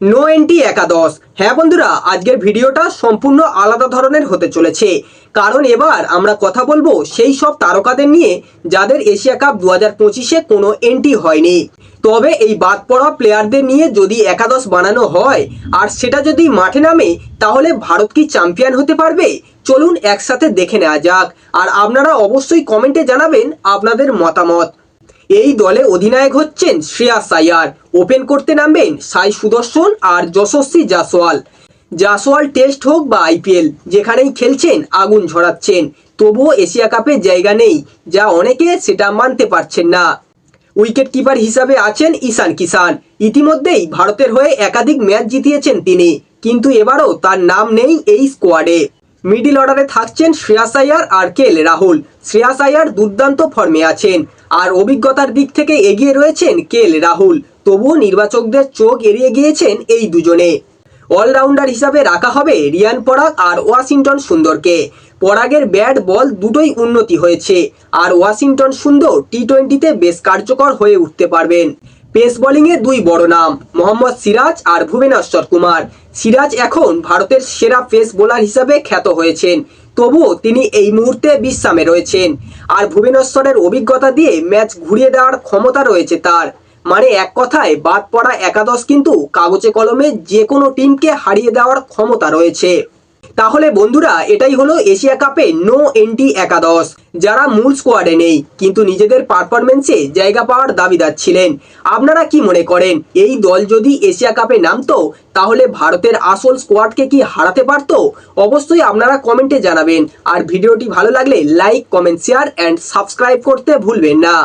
No anti একাদশ। হ্যাঁ বন্ধুরা, আজকের ভিডিওটা সম্পূর্ণ আলাদা ধরনের হতে চলেছে। কারণ এবার আমরা কথা বলব সেই সব তারকাদের নিয়ে যাদের এশিয়া কাপ দু হাজার পঁচিশে কোনো এন্ট্রি হয়নি। তবে এই বাদ পড়া প্লেয়ারদের নিয়ে যদি একাদশ বানানো হয়, আর সেটা যদি মাঠে নামে, তাহলে ভারত কি চ্যাম্পিয়ন হতে পারবে? চলুন একসাথে দেখে নেওয়া যাক। আর আপনারা অবশ্যই কমেন্টে জানাবেন আপনাদের মতামত। এই দলে অধিনায়ক হচ্ছেন শ্রেয়াস আয়ার ওপেন করতে নামবেন সাই সুদর্শন আর যশস্বী জাসওয়াল জাসওয়াল টেস্ট হোক বা আইপিএল যেখানেই খেলছেন আগুন ঝরাচ্ছেন। তবুও এশিয়া কাপে জায়গা নেই, যা অনেকে সেটা মানতে পারছেন না। উইকেট কিপার হিসাবে আছেন ঈশান কিষান ইতিমধ্যেই ভারতের হয়ে একাধিক ম্যাচ জিতিয়েছেন তিনি, কিন্তু এবারও তার নাম নেই এই স্কোয়াডে মিডিল অর্ডারে থাকছেন শ্রেয়াস আয়ার আর কে এল রাহুল। শ্রেয়াস আয়ার দুর্দান্ত ফর্মে আছেন। আর অভিজ্ঞতার দিক থেকে এগিয়ে রয়েছেন কেল রাহুল। তবুও নির্বাচকদের চোখ এড়িয়ে গিয়েছেন এই দুজনে। অলরাউন্ডার হিসাবে রাখা হবে রিয়ান পরাগ আর ওয়াশিংটন সুন্দরকে। পরাগের ব্যাট বল দুটোই উন্নতি হয়েছে। আর ওয়াশিংটন সুন্দর টি টোয়েন্টিতে বেশ কার্যকর হয়ে উঠতে পারবেন। পেস বোলিংয়ে দুই বড় নাম, মোহাম্মদ সিরাজ আর ভুবনেশ্বর কুমার সিরাজ এখন ভারতের সেরা পেস বোলার হিসাবে খ্যাত হয়েছেন, তবুও তিনি এই মুহূর্তে বিশ্রামে রয়েছেন। আর ভুবনেশ্বরের অভিজ্ঞতা দিয়ে ম্যাচ ঘুরিয়ে দেওয়ার ক্ষমতা রয়েছে তার। মানে এক কথায়, বাদ পড়া একাদশ কিন্তু কাগজে কলমে যে কোনো টিমকে হারিয়ে দেওয়ার ক্ষমতা রয়েছে। তাহলে বন্ধুরা, এটাই হলো এশিয়া কাপে নো এন্টি একাদশ, যারা মূল স্কোয়াডে নেই, কিন্তু নিজেদের পারফরমেন্সে জায়গা পাওয়ার দাবিদার ছিলেন। আপনারা কি মনে করেন, এই দল যদি এশিয়া কাপে নামতো, তাহলে ভারতের আসল স্কোয়াডকে কি হারাতে পারতো? অবশ্যই আপনারা কমেন্টে জানাবেন। আর ভিডিওটি ভালো লাগলে like comment share and subscribe করতে ভুলবেন না।